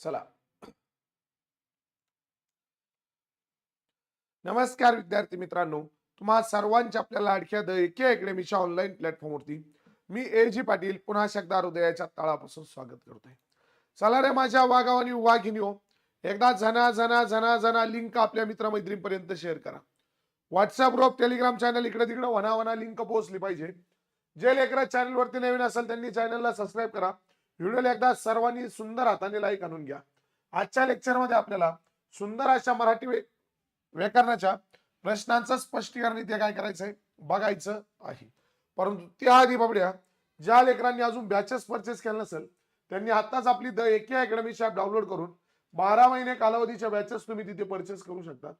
चला. नमस्कार विद्यार्थी मित्रांनो. तुम्हा सर्वांच्या आपल्या लाडक्या द एके अकॅडमीच्या ऑनलाईन प्लॅटफॉर्मवरती मी ए जी पाटील पुन्हा शकदा हृदयाच्या तळापासून स्वागत करतोय. चला रे माझ्या वागावानी वाघिनीओ एकदा झना झना झना झना लिंक आपल्या मित्रमैत्रीणपर्यंत शेअर करा. व्हॉट्सअप ग्रुप टेलिग्राम चॅनल इकडे तिकडे वना वना लिंक पोहोचली पाहिजे. जे लेकरा चॅनलवरती नवीन असेल त्यांनी चॅनलला सबस्क्राईब करा. व्हिडिओला एकदा सर्वांनी सुंदर हाताने लाईक आणून घ्या. आजच्या लेक्चरमध्ये आपल्याला सुंदर अशा मराठी व्याकरणाच्या प्रश्नांचं स्पष्टीकरण इथे काय करायचंय? बघायचं आहे. परंतु त्याआधी बाबड्या ज्या लेकरांनी अजून बॅचेस परचेस केलं नसेल त्यांनी आताच आपली द एके अकॅडमी ॲप डाउनलोड करून बारा महिने कालावधीच्या बॅचेस तुम्ही तिथे परचेस करू शकता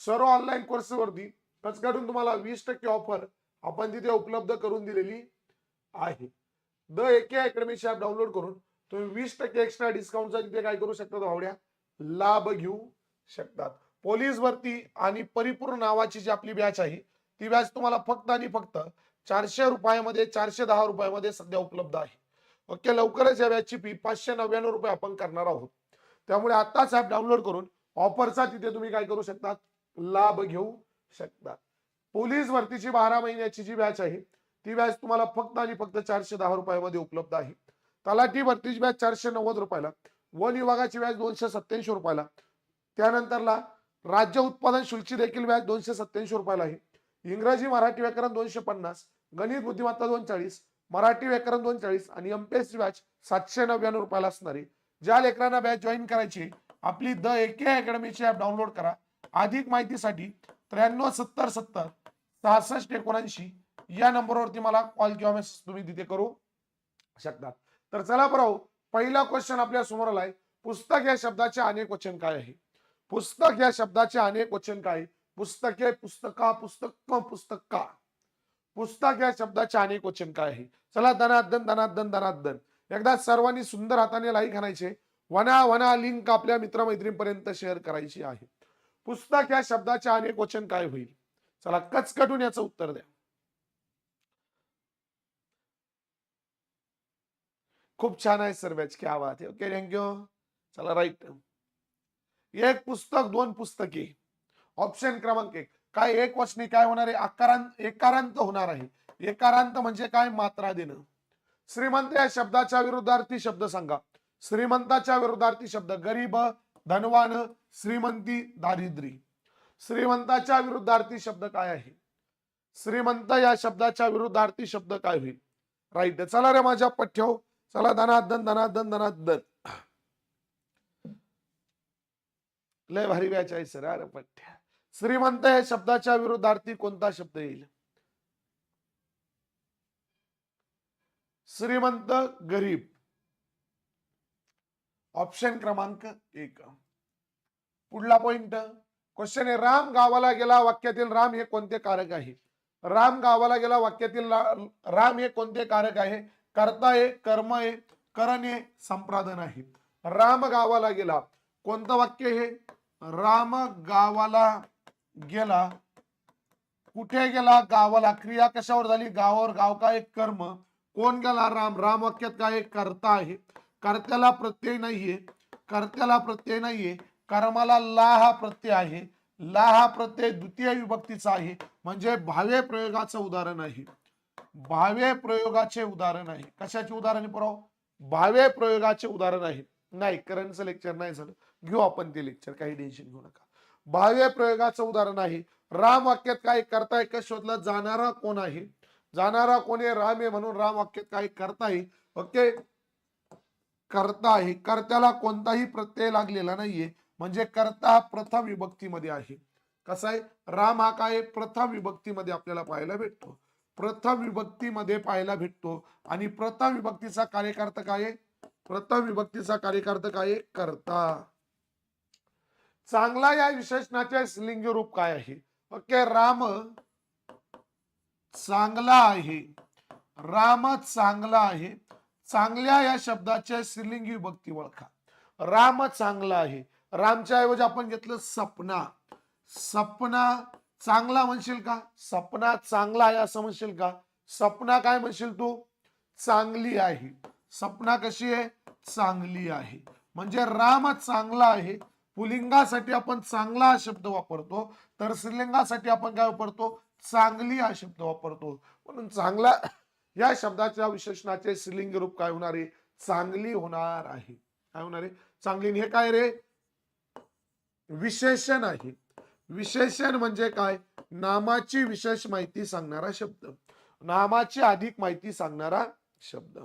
सर्व ऑनलाईन कोर्सवरती कचकाटून तुम्हाला वीस टक्के ऑफर आपण तिथे उपलब्ध करून दिलेली आहे. द एके अकॅडमीची ॲप डाउनलोड करून तुम्ही वीस टक्के एक्स्ट्रा डिस्काउंटचा तिथे काय करू शकता भावड्या? लाभ घेऊ शकतात. पोलीस भरती आणि परिपूर्ण नावाची जी आपली बॅच आहे ती बॅच तुम्हाला फक्त आणि फक्त चारशे रुपयामध्ये चारशे दहा रुपयामध्ये सध्या उपलब्ध आहे. ओके लवकरच या बॅचची फी पाचशे नव्याण्णव रुपये आपण करणार आहोत. त्यामुळे आताच ऍप डाउनलोड करून ऑफरचा तिथे तुम्ही काय करू शकता? लाभ घेऊ शकता. पोलीस भरतीची बारा महिन्याची जी बॅच आहे ती बॅच तुम्हाला फक्त आणि फक्त चारशे दहा रुपयामध्ये उपलब्ध आहे. तलाठी भरतीची बॅच चारशे नव्वद रुपयाला वन विभागाची बॅच दोनशे सत्याऐंशी रुपयाला त्यानंतरला राज्य उत्पादन शुल्कची देखील बॅच दोनशे सत्याऐंशी रुपयाला आहे. इंग्रजी मराठी व्याकरण दोनशे पन्नास गणित बुद्धिमत्ता दोन चाळीस मराठी व्याकरण दोन चाळीस आणि एमपीएससी बॅच सातशे नव्याण्णव रुपयाला असणारी ज्या लेकरांना बॅच जॉईन करायची आपली द एके अकॅडमीची ऍप डाउनलोड करा. अधिक माहितीसाठी त्र्याण्णव सत्तर सत्तर सहासष्ट एकोणऐंशी या नंबरवरती मला कॉल किंवा मेसेज तुम्ही तिथे करू शकतात. तर चला बरं हो, पहिला क्वेश्चन आपल्यासमोर आलाय. पुस्तक या शब्दाचे अनेक वचन काय आहे? पुस्तक या शब्दाचे अनेक वचन काय आहे? पुस्तके पुस्तका पुस्तक पुस्तका पुस्तक या शब्दाचे अनेक वचन काय आहे? चला धनादन धनादन धनादन एकदा सर्वांनी सुंदर हाताने लाईक घालायचे वना वना लिंक आपल्या मित्रमैत्रींपर्यंत शेअर करायची आहे. पुस्तक या शब्दाचे अनेक वचन काय होईल? चला कचकटून याचं उत्तर द्या. खूप छान आहे सर बॅच क्या बात आहे. ओके थँक्यू चला राईट एक पुस्तक दोन पुस्तके. ऑप्शन क्रमांक एक. काय एक वचनी काय होणार आहे? आकारांत एकारांत होणार आहे. एकारांत म्हणजे काय? मात्रा देणं. श्रीमंत या शब्दाच्या विरुद्धार्थी शब्द सांगा. श्रीमंताच्या विरुद्धार्थी शब्द. गरीब धनवान श्रीमंती दारिद्री श्रीमंताच्या विरुद्धार्थी शब्द काय आहे? श्रीमंत या शब्दाच्या विरुद्धार्थी शब्द काय होईल? राईट चला रे माझ्या पठ्यव चला धनादन धनादन धनादन लय भारी व्याच आहे सर अरे पठ्या श्रीमंत या शब्दाच्या विरुद्धार्थी कोणता शब्द येईल? श्रीमंत गरीब. ऑप्शन क्रमांक एक. पुढला पॉइंट क्वेश्चन आहे राम गावाला गेला वाक्यातील राम हे कोणते कारक आहे? राम गावाला गेला वाक्यातील राम हे कोणते कारक आहे? कर्ता आहे कर्म आहे करण आहे संप्रादन आहे राम गावाला गेला. कोणतं वाक्य हे? राम गावाला गेला. कुठे गेला? गावाला. क्रिया कशावर झाली? गावावर गाव काय? कर्म. कोण गेला? राम. राम वाक्यात काय? कर्ता आहे. कर्त्याला प्रत्यय नाहीये. कर्त्याला प्रत्यय नाहीये. कर्माला ला हा प्रत्यय आहे. ला हा प्रत्यय द्वितीय विभक्तीचा आहे. म्हणजे भावे प्रयोगाचं उदाहरण आहे. भावे प्रयोगाचे उदाहरण आहे. कशाचे उदाहरण पुराव? भावे प्रयोगाचे उदाहरण आहे. नाही करंटचं लेक्चर नाही झालं. घेऊ आपण ते लेक्चर काही टेन्शन घेऊ नका. भाव्य प्रयोगाचं उदाहरण आहे. राम वाक्यात काय करता का शोधलं? जाणारा कोण आहे? जाणारा कोण आहे? राम आहे म्हणून राम वाक्यात काय करता येईल ओके? करता आहे. कर्त्याला कोणताही प्रत्यय लागलेला नाहीये. म्हणजे कर्ता हा प्रथम विभक्तीमध्ये आहे. कसा आहे? राम हा काय? आहे? प्रथम विभक्तीमध्ये आपल्याला पाहायला भेटतो. प्रथम विभक्तीमध्ये पाहायला भेटतो. आणि प्रथम विभक्तीचा कार्यकर्ता काय? प्रथम विभक्तीचा कार्यकर्ता काय? आहे? करता. चांगला या विशेषणाचे स्त्रीलिंगी रूप काय आहे? ओके राम चांगला आहे. राम चांगला आहे. चांगल्या या शब्दाचे स्त्रीलिंगी विभक्ती ओळखा. राम चांगला आहे. रामच्या ऐवजी आपण घेतलं सपना. सपना चांगला म्हणशील का? सपना चांगला आहे असं म्हणशील का? सपना काय म्हणशील तू? चांगली आहे. सपना कशी आहे? चांगली आहे. म्हणजे राम चांगला आहे. पुलिंगासाठी आपण चांगला हा शब्द वापरतो. तर स्त्रीलिंगासाठी आपण काय वापरतो? चांगली हा शब्द वापरतो. म्हणून चांगला या शब्दाच्या विशेषणाचे स्त्रीलिंग रूप काय होणार आहे? चांगली होणार आहे. काय होणार आहे? चांगली हे काय रे? विशेषण आहे. विशेषण म्हणजे काय? नामाची विशेष माहिती सांगणारा शब्द. नामाची अधिक माहिती सांगणारा शब्द.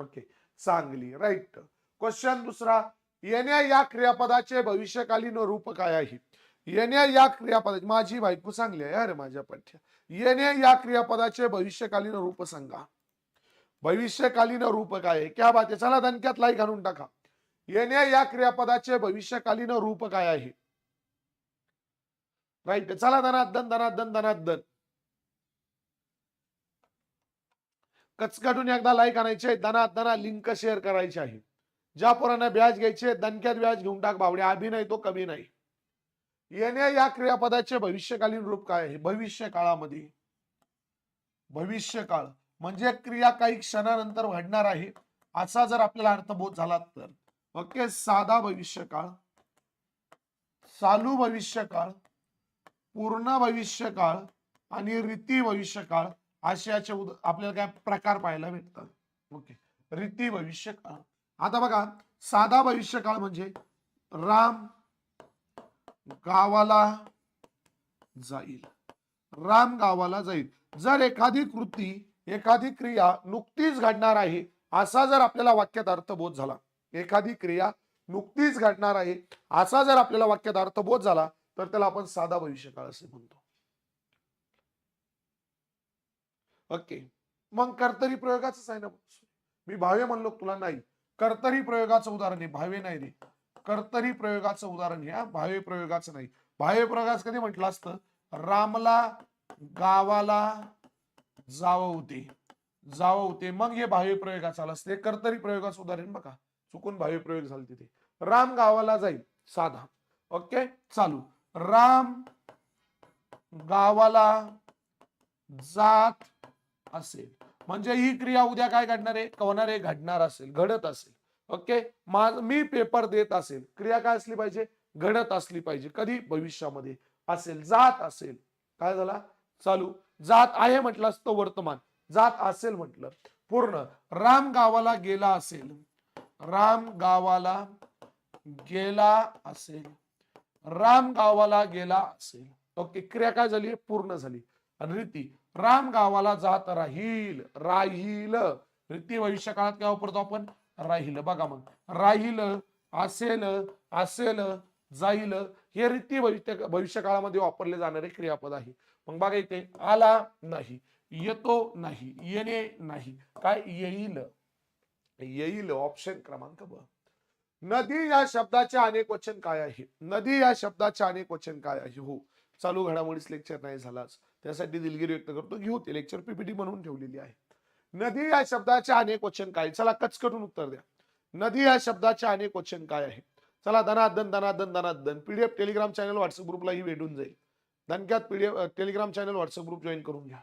ओके चांगली. राईट क्वेश्चन दुसरा. येण्या या क्रियापदाचे भविष्यकालीन रूप काय आहे? येण्या या क्रियापदाची माझी बायको सांगली आहे अरे माझ्या पठ्या. येण्या या क्रियापदाचे भविष्यकालीन रूप सांगा. भविष्यकालीन रूप काय आहे? क्या बात आहे? चला दणक्यात लाईक घालून टाका. येण्या या क्रियापदाचे भविष्यकालीन रूप काय आहे? राईट चला धनादन धनादन धनादन कचकटून एकदा लाईक आणायचे दना दना लिंक शेअर करायची आहे. ज्या पोरांना व्याज घ्यायचे दणक्यात व्याज घेऊन टाक बावडे. अभिनय तो कमी नाही. येण्या या क्रियापदाचे भविष्यकालीन रूप काय आहे? भविष्य काळामध्ये. भविष्य काळ. म्हणजे क्रिया काही क्षणानंतर घडणार आहे असा जर आपल्याला अर्थबोध झाला तर. ओके? साधा भविष्य काळ. चालू भविष्य काळ. पूर्ण भविष्य काळ आणि रीती भविष्य काळ असे याचे उद- आपल्याला काय प्रकार पाहायला भेटतात. ओके रीती भविष्य काळ आता बघा साधा भविष्य काळ म्हणजे राम गावाला जाईल. राम गावाला जाईल. जर एखादी कृती एखादी क्रिया नुकतीच घडणार आहे असा जर आपल्याला वाक्यात अर्थबोध झाला एखादी क्रिया नुकतीच घडणार आहे असा जर आपल्याला वाक्यात अर्थबोध झाला तर त्याला आपण साधा भविष्यकाळ असे म्हणतो. ओके. मग कर्तरी प्रयोगाच आहे ना मी भावे म्हणलो तुला? नाही. कर्तरी प्रयोगाचं उदाहरण आहे. भावे नाही रे. कर्तरी प्रयोगाचं उदाहरण हे. भावे प्रयोगाचं नाही. भावे प्रयोगाचं कधी म्हटलं असतं? रामला गावाला जावं होते. जावं होते. मग हे भावे प्रयोगाचं आलं असते. कर्तरी प्रयोगाचं उदाहरण बघा. चुकून भावे प्रयोग झाले तिथे. राम गावाला जाईल. साधा. ओके? चालू. राम गावाला जात असेल. म्हणजे ही क्रिया उद्या काय घडणार आहे? होणार आहे? घडणार असेल. घडत असेल. ओके? मा- मी पेपर देत असेल. क्रिया काय असली पाहिजे? घडत असली पाहिजे. कधी? भविष्यामध्ये. असेल. जात असेल. काय झाला? चालू. जात आहे म्हटलं असतं वर्तमान. जात असेल म्हटलं. पूर्ण. राम गावाला गेला असेल. राम गावाला गेला असेल. राम गावाला गेला असेल. ओके क्रिया काय झाली? पूर्ण झाली. आणि रीती राम गावाला जात राहील राहील. रीती भविष्य काळात काय वापरतो आपण? राहील. बघा मग राहील असेल असेल जाईल. हे रीती भविष्य भविष्य काळामध्ये वापरले जाणारे क्रियापद आहे. मग बघा इथे आला नाही येतो नाही येणे नाही. काय? येईल. येईल ऑप्शन क्रमांक ब नदी या शब्दाचे अनेक वचन काय आहे? नदी या शब्दाचे अनेक वचन काय आहे? हो. चालू घडामोडीच लेक्चर नाही झालाच. त्यासाठी दिलगिरी व्यक्त करतो. घेऊ ते लेक्चर पीपीटी म्हणून ठेवलेली आहे. नदी या शब्दाचे अनेक वचन काय? चला कचकटून उत्तर द्या. नदी या शब्दाचे अनेक वचन काय आहे? चला धनादन धनादन धनादन पीडीएफ टेलिग्राम चॅनल व्हॉट्सअप ग्रुपलाही भेटून जाईल. दणक्यात PDF Telegram channel WhatsApp group join करून घ्या.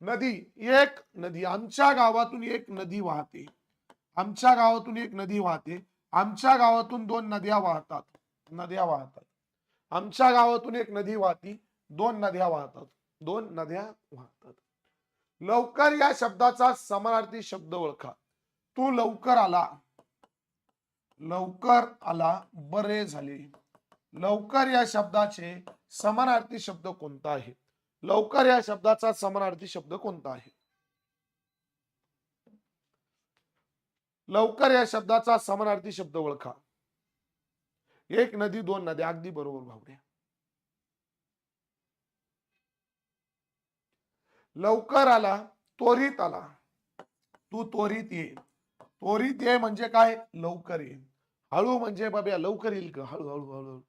नदी एक नदी. आमच्या गावातून एक नदी वाहते. आमच्या गावातून एक नदी वाहते. आमच्या गावातून दोन नद्या वाहतात. नद्या वाहतात. आमच्या गावातून एक नदी वाहती दोन नद्या वाहतात. दोन नद्या वाहतात. लवकर या शब्दाचा समानार्थी शब्द ओळखा. तू लवकर आला. लवकर आला बरे झाले. लवकर या शब्दाचे समानार्थी शब्द कोणता आहे? लवकर या शब्दाचा समानार्थी शब्द कोणता आहे? लवकर या शब्दाचा समानार्थी शब्द ओळखा. एक नदी दोन नद्या अगदी बरोबर भावड्या लवकर आला त्वरित आला. तू त्वरित ये. त्वरित ये म्हणजे काय? लवकर ये. हळू म्हणजे बाब्या लवकर येईल का? हळू हळू हळू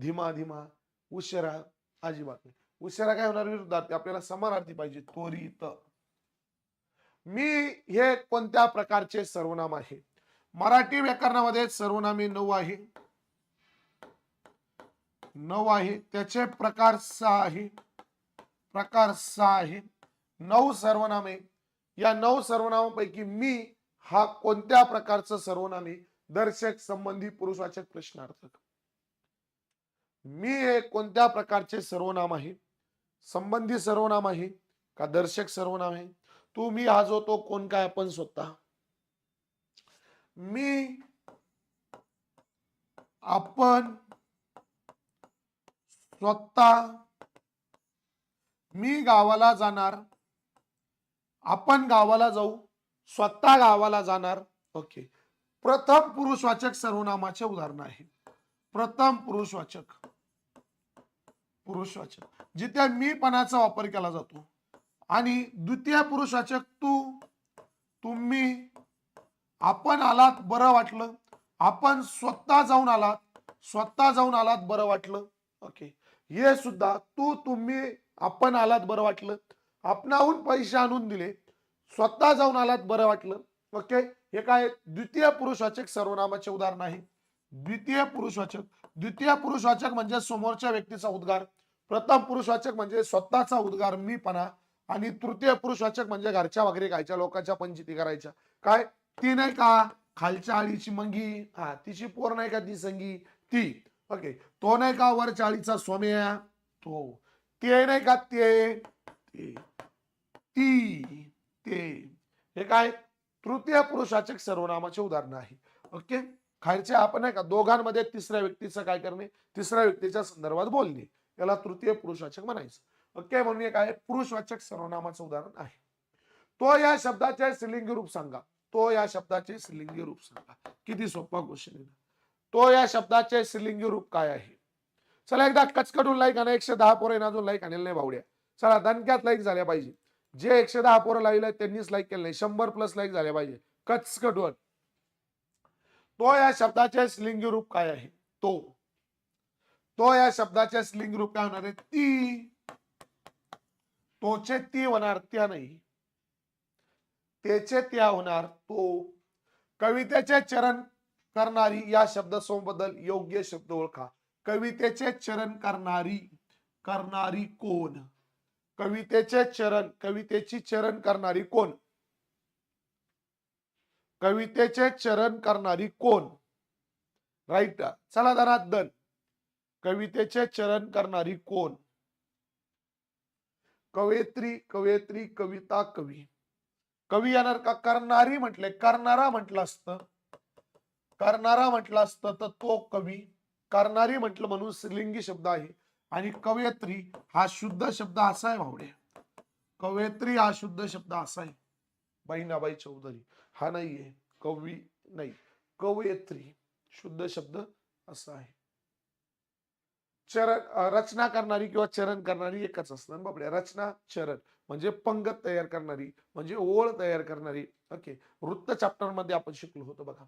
धीमा धीमा. उशिरा. अजिबात नाही. उशिरा काय होणार? विरोधात. आपल्याला समानार्थी पाहिजे. त्वरित. मी हे कोणत्या प्रकारचे सर्वनाम आहे? मराठी व्याकरणामध्ये सर्वनामे नऊ आहे. नऊ आहे. त्याचे प्रकार सहा आहे. प्रकार सहा आहे. नऊ सर्वनामे. या नऊ सर्वनामापैकी मी हा कोणत्या प्रकारचं सर्वनामे? दर्शक संबंधी पुरुषवाचक प्रश्नार्थक. मी हे कोणत्या प्रकारचे सर्वनाम आहे? संबंधी सर्वनाम आहे का दर्शक सर्वनाम आहे? तू मी हा जो तो कोण काय आपण स्वतः. मी आपण स्वतः मी गावाला जाणार आपण गावाला जाऊ स्वतः गावाला जाणार. ओके प्रथम पुरुषवाचक सर्वनामाचे उदाहरण आहे. प्रथम पुरुषवाचक पुरुषवाचक जिथे मी पणाचा वापर केला जातो. आणि द्वितीय पुरुषवाचक तू. तुम्ही आपण आलात बरं वाटलं. आपण स्वतः जाऊन आलात. स्वतः जाऊन आलात बरं वाटलं. ओके. हे सुद्धा तू तुम्ही आपण आलात बरं वाटलं. आपणाहून पैसे आणून दिले. स्वतः जाऊन आलात बरं वाटलं. ओके. हे काय द्वितीय पुरुषवाचक सर्वनामाचे उदाहरण आहे. द्वितीय पुरुषवाचक द्वितीय पुरुषवाचक म्हणजे समोरच्या व्यक्तीचा उद्गार. प्रथम पुरुषवाचक म्हणजे स्वतःचा उद्गार मीपणा. आणि तृतीय पुरुषवाचक म्हणजे घरच्या वगैरे खायच्या लोकांच्या पंचिती करायच्या. काय? ती नाही का? खालच्या आळीची मंगी. हा तिची पोर नाही का ती संगी ती. ओके तो नाही का वरच्या आळीचा स्वामी तो. ते नाही का ते? ती. ते. हे काय? तृतीय पुरुषाचक सर्वनामाचे उदाहरण आहे. ओके खालचे आपण नाही का दोघांमध्ये तिसऱ्या व्यक्तीचं काय करणे? तिसऱ्या व्यक्तीच्या संदर्भात बोलणे. याला तृतीय पुरुषाचक म्हणायचं. ओके म्हणून एक आहे पुरुषवाचक सर्वनामाचं उदाहरण आहे. तो या शब्दाचे स्त्रीलिंगी रूप सांगा. तो या शब्दाचे स्त्रीलिंगी रूप सांगा. किती सोपा क्वेश्चन तो या शब्दाचे स्त्रीलिंगी रूप काय आहे? चला एकदा कचकटून लाईक आणा एकशे दहा पोरं अजून लाईक आणले नाही भावड्या चला दणक्यात लाईक झाल्या पाहिजे. जे एकशे दहा पोरं लावले त्यांनीच लाईक केलं नाही. शंभर प्लस लाईक झाल्या पाहिजे. कचकटून. तो या शब्दाचे स्लिंगी रूप काय आहे? तो. तो या शब्दाचे स्लिंग रूप काय होणार आहे? ती. तोचे ती होणार त्या नाही. त्याचे त्या होणार तो. कवितेचे चरण करणारी या शब्दबद्दल योग्य शब्द ओळखा. कवितेचे चरण करणारी करणारी कोण? कवितेचे चरण कवितेची चरण करणारी कोण? कवितेचे चरण करणारी कोण? राईट चला धनादन कवितेचे चरण करणारी कोण? कवयित्री कवयित्री कविता कवी. कवी येणार का? करणारी म्हटले करणारा म्हटलं असतं. करणारा म्हटलं असतं तर तो कवी. करणारी म्हटलं म्हणून स्त्रीलिंगी शब्द आहे. आणि कवयित्री हा शुद्ध शब्द असा आहे भावडे कवयित्री हा शुद्ध शब्द असा आहे. बहिणाबाई चौधरी हा नाहीये. कवी नाही. कवयित्री शुद्ध शब्द असा आहे. चरण रचना करणारी किंवा चरण करणारी एकच असतात बापड्या रचना चरण म्हणजे पंगत तयार करणारी म्हणजे ओळ तयार करणारी. ओके. वृत्त चॅप्टरमध्ये आपण शिकलो होतो बघा.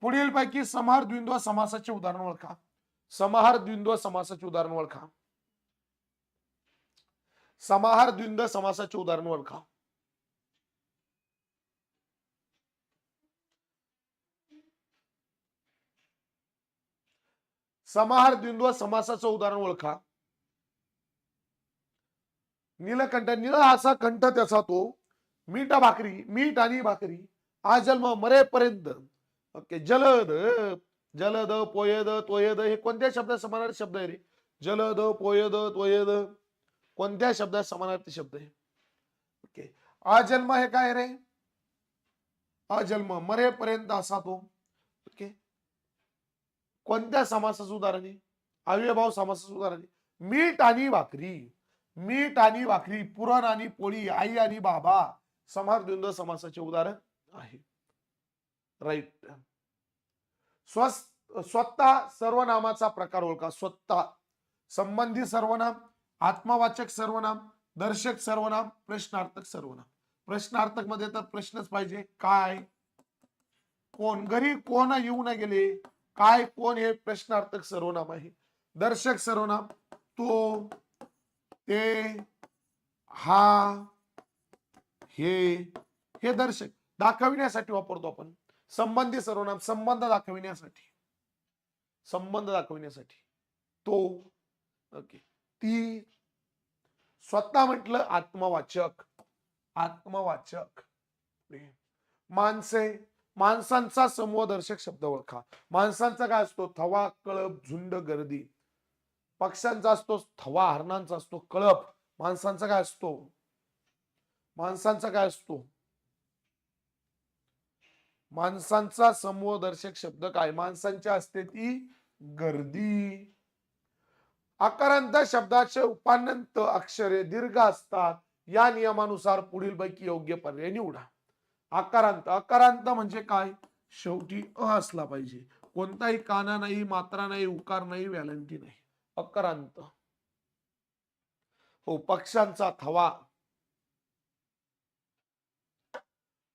पुढील पैकी समाहार द्विंद्व समासाचे उदाहरण ओळखा. समाहार द्विंद्व समासाचे उदाहरण ओळखा. समाहार द्विंद्व समासाचे उदाहरण ओळखा. समाहार द्विंद्व समासाचं उदाहरण ओळखा. नीलकंठ निळ असा कंठ त्याचा तो. मीठ भाकरी मीठ आणि भाकरी. हा जन्म मरेपर्यंत. ओके जलद जलद पोयद तोयद हे कोणत्या शब्दात समानार्थी शब्द आहे रे? जलद पोयद तोयद कोणत्या शब्दात समानार्थी शब्द आहे? ओके अजन्म हे काय रे? अजन्म मरेपर्यंत असा तो. कोणत्या समासाचं उदाहरण आहे? अव्यभाव समासाचं उदाहरण आहे. मीठ आणि भाकरी. मीठ आणि भाकरी पुरण आणि पोळी आई आणि बाबा समार समासाचे उदाहरण आहे. राईट स्वस्त स्वतः सर्वनामाचा प्रकार ओळखा. स्वतः. संबंधी सर्वनाम आत्मवाचक सर्वनाम दर्शक सर्वनाम प्रश्नार्थक सर्वनाम. प्रश्नार्थकमध्ये तर प्रश्नच पाहिजे. काय? कोण? घरी कोण येऊ न गेले? काय कोण हे प्रश्नार्थक सर्वनाम आहे? दर्शक सर्वनाम तो ते हा हे हे दर्शक. दाखविण्यासाठी वापरतो आपण. संबंधी सर्वनाम संबंध दाखविण्यासाठी. संबंध दाखविण्यासाठी. तो ओके. ती स्वतः म्हटलं आत्मवाचक. आत्मवाचक. माणसे माणसांचा समूहदर्शक शब्द ओळखा. माणसांचा काय असतो? थवा कळप झुंड गर्दी. पक्ष्यांचा असतो थवा हरणांचा असतो कळप. माणसांचा काय असतो? माणसांचा काय असतो? माणसांचा समूहदर्शक शब्द काय? माणसांच्या असते ती गर्दी. आकारांत शब्दाचे उपानंत अक्षरे दीर्घ असतात. या नियमानुसार पुढील पैकी योग्य पर्याय निवडा. आकारांत. आकारांत म्हणजे काय? शेवटी अ असला पाहिजे. कोणताही काना नाही मात्रा नाही उकार नाही व्यालंटी नाही. अकारांत. हो पक्ष्यांचा थवा.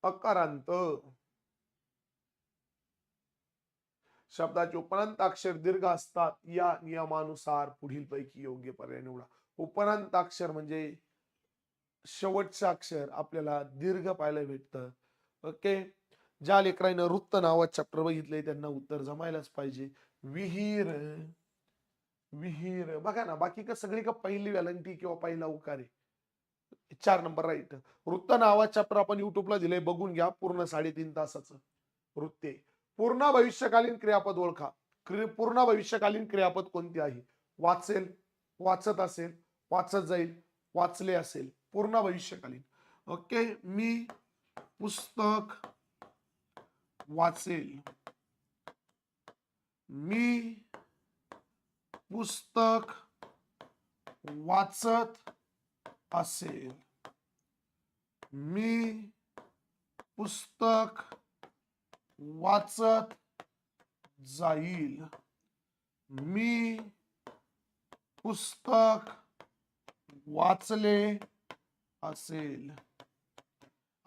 अकारांत. शब्दाचे उपरांत अक्षर दीर्घ असतात. या नियमानुसार पुढील पैकी योग्य पर्याय निवडा. उपरांत अक्षर म्हणजे शेवटचं अक्षर. आपल्याला दीर्घ पाहायला भेटतं. ओके? ज्या लेकरानं वृत्त नावात चॅप्टर बघितलंय त्यांना उत्तर जमायलाच पाहिजे. विहीर विहीर. बघा ना बाकी का सगळी का पहिली वॅलंटी किंवा पहिला उकार. आहे चार नंबर राईट वृत्त नावात चॅप्टर आपण युट्यूबला दिलंय बघून घ्या पूर्ण साडेतीन तासाचं वृत्ते. पूर्ण भविष्यकालीन क्रियापद ओळखा. पूर्ण भविष्यकालीन क्रियापद कोणती आहे? वाचेल वाचत असेल वाचत जाईल वाचले असेल. पूर्ण भविष्यकालीन. ओके? मी पुस्तक वाचेल. मी पुस्तक वाचत असेल. मी पुस्तक वाचत जाईल. मी पुस्तक वाचले असेल.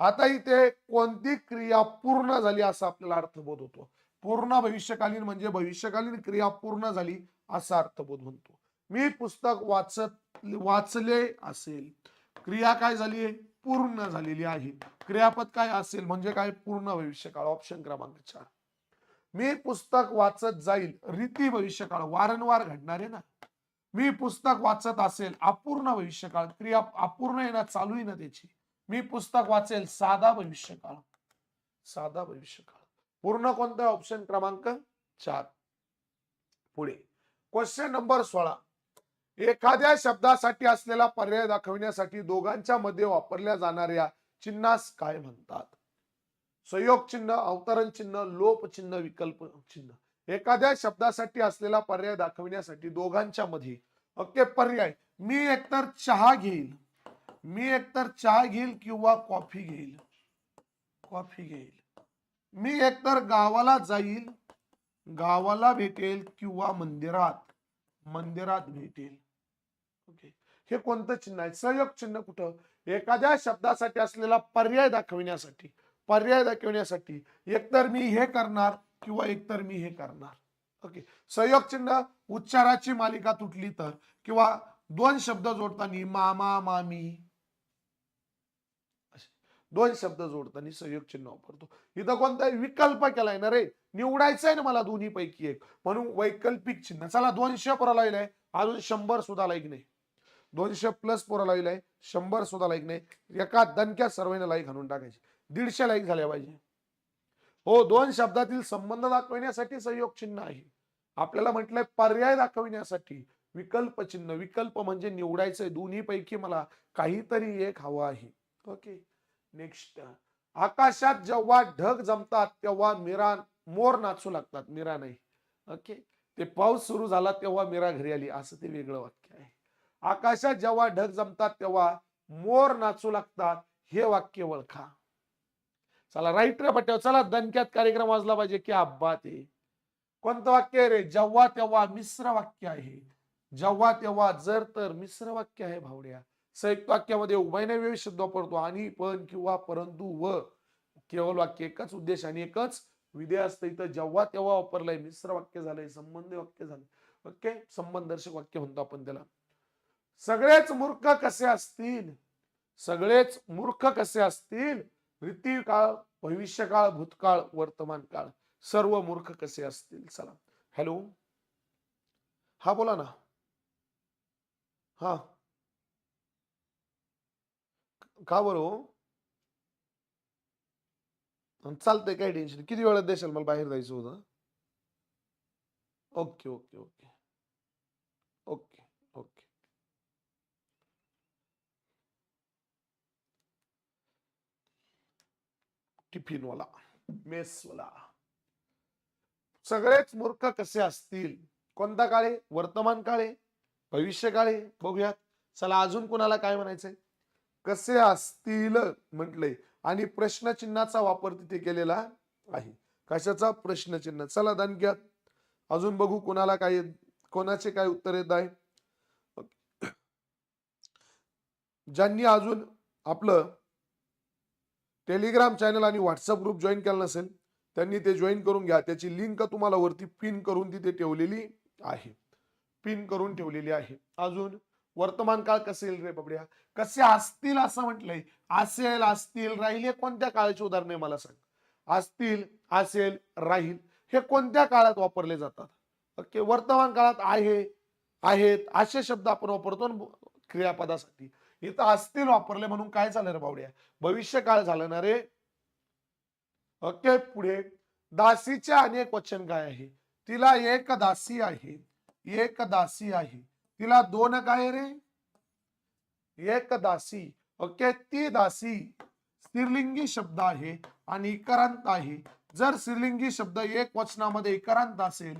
आता इथे कोणती क्रिया पूर्ण झाली असा आपल्याला अर्थबोध होतो. पूर्ण भविष्यकालीन म्हणजे भविष्यकालीन क्रिया पूर्ण झाली असा अर्थबोध म्हणतो. मी पुस्तक वाचत वाचले असेल क्रिया काय झाली? आहे पूर्ण झालेली आहे. क्रियापद काय असेल? म्हणजे काय? पूर्ण भविष्यकाळ ऑप्शन क्रमांक चार. मी पुस्तक वाचत जाईल रीती भविष्यकाळ वारंवार घडणारे ना. मी पुस्तक वाचत असेल अपूर्ण भविष्यकाळ क्रिया अपूर्ण आहे ना चालू आहे ना त्याची. मी पुस्तक वाचेल साधा भविष्यकाळ. साधा भविष्यकाळ. पूर्ण कोणता ऑप्शन क्रमांक चार. पुढे. क्वेश्चन नंबर सोळा. एखाद्या शब्दासाठी असलेला पर्याय दाखविण्यासाठी दोघांच्या मध्ये वापरल्या जाणाऱ्या चिन्हास काय म्हणतात? संयोग चिन्ह अवतरण चिन्ह लोप चिन्ह विकल्प चिन्ह. एखाद्या शब्दासाठी असलेला पर्याय दाखविण्यासाठी दोघांच्या मध्ये. ओके पर्याय. मी एकतर चहा घेईल. मी एकतर चहा घेईल किंवा कॉफी घेईल. कॉफी घेईल. मी एकतर गावाला जाईल गावाला भेटेल किंवा मंदिरात मंदिरात भेटेल. ओके. हे कोणतं चिन्ह आहे? सहयोग चिन्ह कुठं? एखाद्या शब्दासाठी असलेला पर्याय दाखविण्यासाठी पर्याय दाखविण्यासाठी एकतर मी हे करणार किंवा एकतर मी हे करणार. ओके. सहयोग चिन्ह उच्चाराची मालिका तुटली तर किंवा दोन शब्द जोडताना मामा मामी दोन शब्द जोडताना संयोग चिन्ह वापरतो. इथं कोणता विकल्प केलाय ना रे? निवडायचं आहे ना मला दोन्ही पैकी एक. म्हणून वैकल्पिक चिन्ह. चला दोनशे पोरा लाईलाय अजून शंभर सुद्धा लाईक नाही. दोनशे प्लस पोरा लाईलाय शंभर सुद्धा लाईक नाही. एका दणक्यात सर्वांना लाईक घालून टाकायचे. दीडशे लाईक झाल्या पाहिजे. हो दोन शब्दातील संबंध दाखविण्यासाठी संयोग चिन्ह आहे. आपल्याला म्हटलंय पर्याय दाखविण्यासाठी विकल्प चिन्ह. विकल्प म्हणजे निवडायचंय. दोन्ही पैकी मला काहीतरी एक हवं आहे. ओके? नेक्स्ट. आकाशात जेव्हा ढग जमतात तेव्हा मीरा मोर नाचू लागतात. मिरा नाही. ओके? ते पाऊस सुरू झाला तेव्हा मीरा घरी आली. असं ते वेगळं वाक्य आहे. आकाशात जेव्हा ढग जमतात तेव्हा मोर नाचू लागतात. हे वाक्य ओळखा. चला राईट रे पट्ट्यावर. चला दणक्यात कार्यक्रम वाजला पाहिजे. की अब्बा ते कोणतं वाक्य आहे रे? जेव्हा तेव्हा मिश्र वाक्य आहे. जेव्हा तेव्हा जर तर मिश्र वाक्य आहे भावड्या. संयुक्त वाक्यामध्ये उभयनव्य शब्द वापरतो. आणि पण किंवा परंतु व. केवळ वाक्य एकच उद्देश आणि एकच विधेय असतं. इथं जेव्हा तेव्हा वापरलंय मिश्र वाक्य झालंय संबंध वाक्य झालं. ओके? संबंधर्शक वाक्य म्हणतो आपण त्याला. सगळेच मूर्ख कसे असतील? सगळेच मूर्ख कसे असतील? रीती काळ भविष्यकाळ भूतकाळ वर्तमान काळ सर्व मूर्ख कसे असतील? चला. हॅलो? हा बोला ना. हा. का बरं हो? चालतंय काय टेन्शन किती वेळात देशाल मला बाहेर जायचं होतं? Okay okay okay okay okay टिफिनवाला मेसवाला सगळेच मूर्ख कसे असतील? कोणता काळे वर्तमान काळे भविष्य काळे बघूयात. चला अजून कोणाला काय म्हणायचंय? कसे असतील म्हटलंय आणि प्रश्नचिन्हाचा वापर तिथे केलेला आहे. कशाचा प्रश्नचिन्ह? चला दानक्यात अजून बघू कोणाला काय कोणाचे काय उत्तर येत आहे. ज्यांनी अजून आपलं टेलिग्राम चॅनल आणि व्हॉट्सअप ग्रुप जॉईन केला नसेल त्यांनी ते जॉईन करून घ्या. त्याची लिंक तुम्हाला वरती पिन करून तिथे ठेवलेली आहे. पिन करून ठेवलेली आहे. अजून वर्तमान काळ कसे येईल रे बाबड्या? कसे असतील असं म्हटलंय. असेल असतील राहील हे कोणत्या काळाची उदाहरणे मला सांग? असतील असेल राहील हे कोणत्या काळात वापरले जातात? ओके वर्तमान काळात आहे आहेत असे शब्द आपण वापरतो क्रियापदासाठी. इथं असतील वापरले म्हणून काय झालं रे बावड्या? भविष्य काळ झालं ना रे? ओके पुढे. दासीचे अनेक वचन काय आहे? तिला एक दासी आहे. एक दासी आहे. तिला दोन काय रे? एक दासी. ओके? ती दासी स्त्रीलिंगी शब्द आहे आणि इकरांत आहे. जर स्त्रीलिंगी शब्द एक वचनामध्ये इकरांत असेल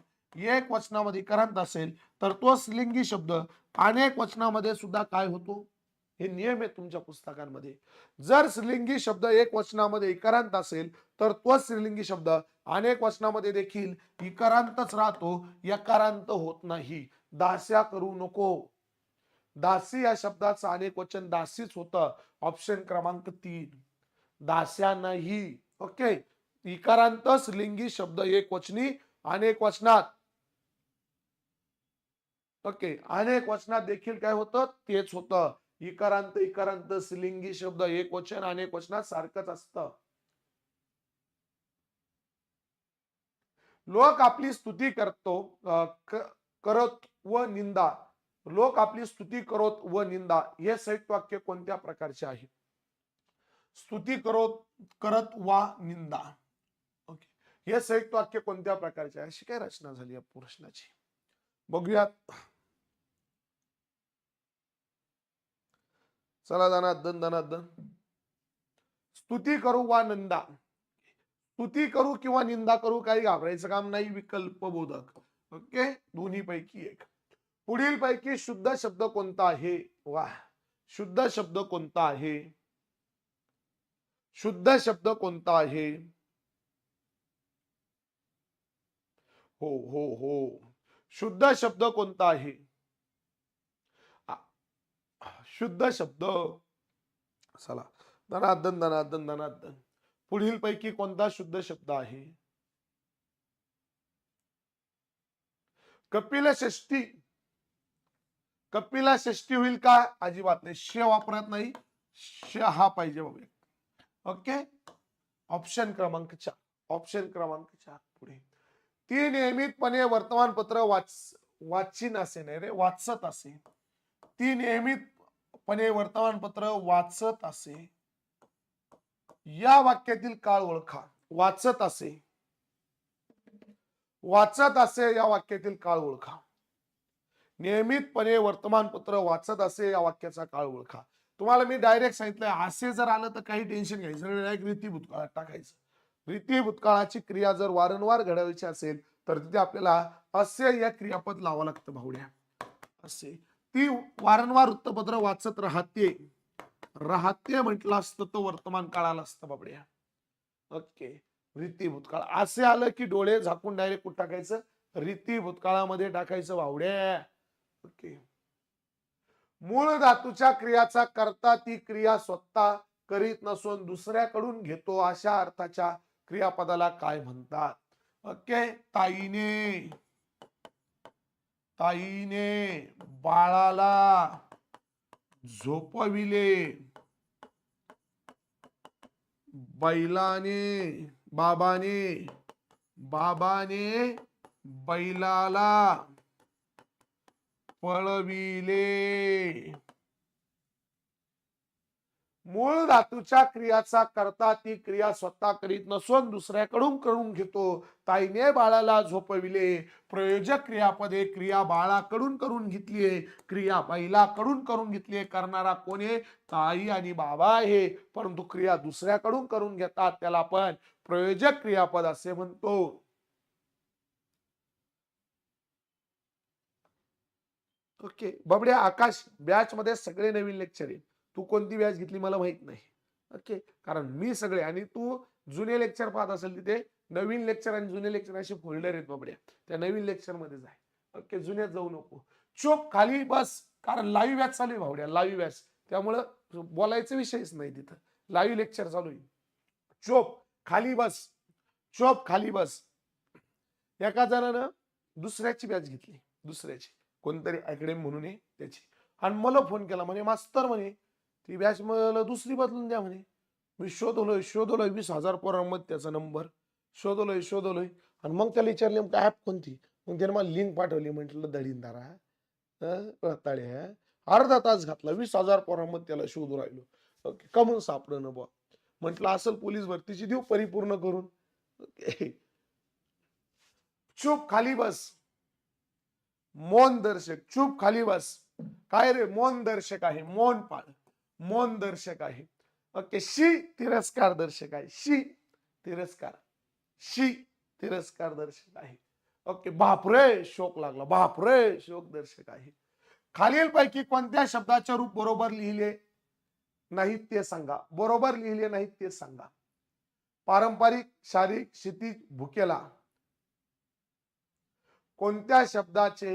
एक वचनामध्ये इकरांत असेल तर तो स्त्रीलिंगी शब्द अनेक वचनामध्ये सुद्धा काय होतो? हे नियम आहे तुमच्या पुस्तकांमध्ये. जर स्त्रीलिंगी शब्द एक वचनामध्ये इकरांत असेल तर तो स्त्रीलिंगी शब्द अनेक वचनामध्ये देखील इकारांतच राहतो यकारांत होत नाही. दास्या करू नको. दासी या शब्दाचं अनेक वचन दासीच होतं. ऑप्शन क्रमांक तीन. दास्या नाही. ओके इकारांतच लिंगी शब्द एक वचनी अनेक वचनात. ओके अनेक वचनात देखील काय होतं? तेच होतं. इकारांत इकारांत लिंगी शब्द एक वचन अनेक वचनात सारखंच असत. लोक आपली स्तुती करतो करत व निंदा. लोक आपली स्तुती करोत व निंदा. हे संयुक्त वाक्य कोणत्या प्रकारचे आहे? स्तुती करोत करत वा निंदा. ओके. हे संयुक्त वाक्य कोणत्या प्रकारचे आहे? अशी काय रचना झाली या प्रश्नाची? बघूयात. चला दनादन दनादन स्तुती करू वा निंदा. स्तुती करू किंवा निंदा करू काही घाबरायचं काम नाही विकल्प बोधक ओके? दोन्ही पैकी एक. पुढील पैकी शुद्ध शब्द कोणता आहे? वा, शुद्ध शब्द कोणता आहे? शुद्ध शब्द कोणता आहे? हो हो हो. शुद्ध शब्द कोणता आहे? शुद्ध शब्द. चला धनादन धनादन धनादन पुढील पैकी कोणता शुद्ध शब्द आहे? कपिल षष्टी कपिला षष्टी होईल का? अजिबात नाही. श वापरत नाही. श हा पाहिजे बाबा ओके? ऑप्शन क्रमांक चार. ऑप्शन क्रमांक चार. पुढे. ती नियमितपणे वर्तमानपत्र वाच वाचिन असे नाही रे. वाचत असे. ती नियमितपणे वर्तमानपत्र वाचत असे. या वाक्यातील काळ ओळखा. वाचत असे. वाचत असे या वाक्यातील काळ ओळखा. नियमितपणे वर्तमानपत्र वाचत असे या वाक्याचा काळ ओळखा. तुम्हाला मी डायरेक्ट सांगितलंय असे जर आलं तर काही टेन्शन घ्यायचं डायरेक्ट रीती भूतकाळात टाकायचं. रीती भूतकाळाची क्रिया जर वारंवार घडवायची असेल तर तिथे आपल्याला असे या क्रियापद लावावं लागतं भावड्या. असे. ती वारंवार वृत्तपत्र वाचत राहते. राहते म्हटलं असतं तर वर्तमान काळाला असतं बाबड्या ओके. रीती भूतकाळ. असे आलं की डोळे झाकून डायरेक्ट कुठं टाकायचं? रीती भूतकाळामध्ये टाकायचं भावड्या. मूळ धातूच्या क्रियाचा करता ती क्रिया स्वतः करीत नसून दुसऱ्याकडून घेतो अशा अर्थाच्या क्रियापदाला काय म्हणतात? ओके ताईने. ताईने बाळाला झोपविले. बैलाने बाबाने बाबाने बैलाला पळविले. मूळ धातूच्या क्रियाचा करता ती क्रिया स्वतः करीत नसून दुसऱ्याकडून करून घेतो. ताईने बाळाला झोपविले. प्रयोजक क्रियापदे क्रिया बाळाकडून करून घेतलीये. क्रिया बैलाकडून करून घेतलीये. करणारा कोण आहे? ताई आणि बाबा आहे. परंतु क्रिया दुसऱ्याकडून करून घेतात त्याला आपण प्रयोजक क्रियापद असे म्हणतो. ओके. बाबड्या आकाश बॅच मध्ये सगळे नवीन लेक्चर आहेत. तू कोणती बॅच घेतली मला माहीत नाही. ओके. कारण मी सगळे आणि तू जुने लेक्चर पाहत असेल तिथे नवीन लेक्चर आणि जुने लेक्चर असे फोल्डर आहेत बाबड्या. त्या नवीन लेक्चरमध्ये जाय ओके जुन्यात जाऊ नको. चोप खाली बस. कारण लाईव्ह बॅच चालू आहे भावड्या लाईव्ह बॅच त्यामुळं बोलायचा विषयच नाही तिथं. लाईव्ह लेक्चर चालू आहे. चोप खाली बस. चोप खाली बस. एका जणानं दुसऱ्याची बॅच घेतली. दुसऱ्याची. कोणतरी अकॅडमी म्हणून आहे त्याची. आणि मला फोन केला म्हणे मास्तर म्हणे ती बॅच मला दुसरी बदलून द्या म्हणे. मी शोधलोय शोधलोय वीस हजार पोरांमध्ये त्याचा नंबर शोधलोय शोधलोय आणि मग त्याला विचारले मग ऍप कोणती? मग त्याने मला लिंक पाठवली म्हटलं दळींदारा. अं, अर्धा तास घातला वीस हजार पोरांमध्ये त्याला शोधू राहिलो. ओके कमून ना बुवा. म्हटलं असेल पोलीस भरतीची देऊ परिपूर्ण करून. ओके. चूप खाली बस. मौन दर्शक चूप खाली बस. काय रे? मौन दर्शक आहे मौन पाळ. मौन दर्शक आहे. ओके शी तिरस्कार दर्शक आहे. शी तिरस्कार. शी तिरस्कार दर्शक आहे. ओके बापरे शोक लागला. बापरे शोक दर्शक आहे. खालील पैकी कोणत्या शब्दाचे रूप बरोबर लिहिले? नाहीत ते सांगा. बरोबर लिहिले नाहीत ते सांगा. पारंपरिक शारीरिक क्षितिज भुकेला. कोणत्या शब्दाचे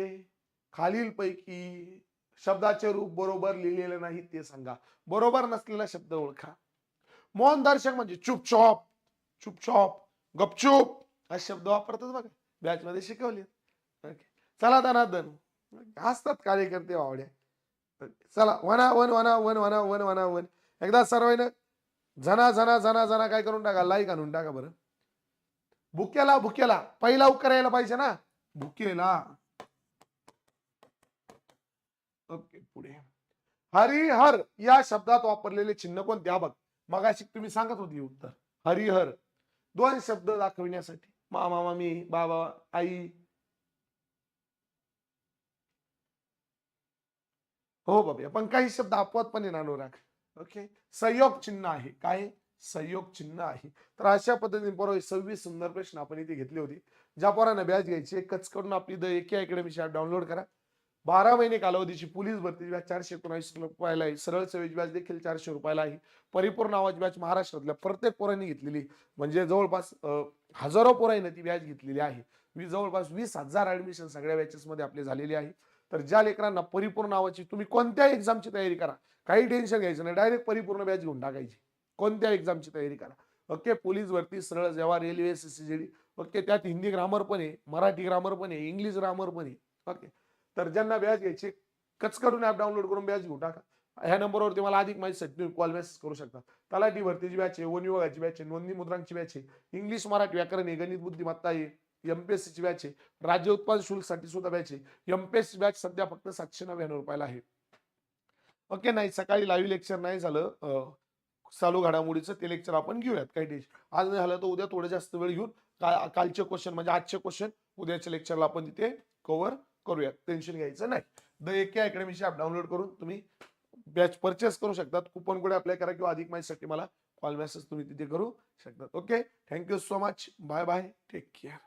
खालीलपैकी शब्दाचे रूप बरोबर लिहिलेले नाही ते सांगा. बरोबर नसलेला शब्द ओळखा. मौन दर्शक म्हणजे चुपचॉप चुपचॉप गपचूप हा शब्द वापरतात बघा. बॅच मध्ये शिकवले ओके. चला धनादन असतात कार्यकर्ते आवड्या चला वना वन वना वन वना वन वना वन. एकदा सर्वांना झना झना झना झना काय करून टाका? लाईक आणून टाका बरं. भुकेला भुकेला पहिला उकार यायला पाहिजे ना? भुकेला ओके पुढे. हरिहर या शब्दात वापरलेले चिन्ह कोणते? बघ. मगाशी तुम्ही सांगत होती उत्तर. हरिहर दोन शब्द दाखविण्यासाठी. मामा मामी बाबा आई. हो बाबा. पण काही शब्द अपवादपणे नाणू राख ओके? संयोग चिन्ह आहे. काय? संयोग चिन्ह आहे. तर अशा पद्धतीने बरोबर सव्वीस सुंदर प्रश्न आपण इथे घेतले होते. ज्या पोरांना बॅच घ्यायची कच करून आपली द एके अकॅडमीची ॲप डाउनलोड करा. बारा महिने कालावधीची पोलीस भरती बॅच चारशे एकोणावीस रुपयाला आहे. सरळ सेवेची बॅच देखील चारशे रुपयाला आहे. परिपूर्ण नावाची बॅच महाराष्ट्रातल्या प्रत्येक पोरांनी घेतलेली म्हणजे जवळपास हजारो पोरांनी ती बॅच घेतलेली आहे. वी जवळपास वीस हजार ऍडमिशन सगळ्या बॅचेस मध्ये आपले झालेली आहे. तर ज्या लेकरांना परिपूर्ण नावाची तुम्ही कोणत्या एक्झामची तयारी करा. काही टेन्शन घ्यायचं नाही. डायरेक्ट परिपूर्ण बॅच घेऊन टाकायची. कोणत्या एक्झामची तयारी करा. ओके पोलीस भरती सरळ जेव्हा रेल्वे एस ओके त्यात हिंदी ग्रामर पण आहे मराठी ग्रामर पण आहे इंग्लिश ग्रामर पण आहे ओके. तर ज्यांना बॅच घ्यायची कच करून ऍप डाउनलोड करून बॅच घेऊ टाका. ह्या नंबरवरती मला अधिक माहितीसाठी तुम्ही कॉल मेसेज करू शकता. तलाठी भरतीची बॅच आहे वन विभागाची बॅच आहे नोंदणी मुद्रांची बॅच आहे इंग्लिश मराठी व्याकरण आहे गणित बुद्धिमत्ता आहे एमपीएससीची बॅच आहे राज्य उत्पादन शुल्कसाठी सुद्धा बॅच आहे. एमपीएससी बॅच सध्या फक्त सातशे नव्याण्णव रुपयाला आहे. ओके नाही सकाळी लाईव्ह लेक्चर नाही झालं चालू घडामोडीचं ते लेक्चर आपण घेऊयात काही डिश आज नाही झालं तर उद्या थोडं जास्त वेळ घेऊन का कालचे क्वेश्चन म्हणजे आजचे क्वेश्चन उद्याच्या लेक्चरला आपण तिथे कव्हर करूयात. टेन्शन घ्यायचं नाही. द एके अकॅडमीची ॲप डाउनलोड करून तुम्ही बॅच परचेस करू शकतात. कुपन कोड अप्लाय करा किंवा अधिक माहितीसाठी मला कॉल मेसेज तुम्ही तिथे करू शकतात. Okay thank you so much bye bye take care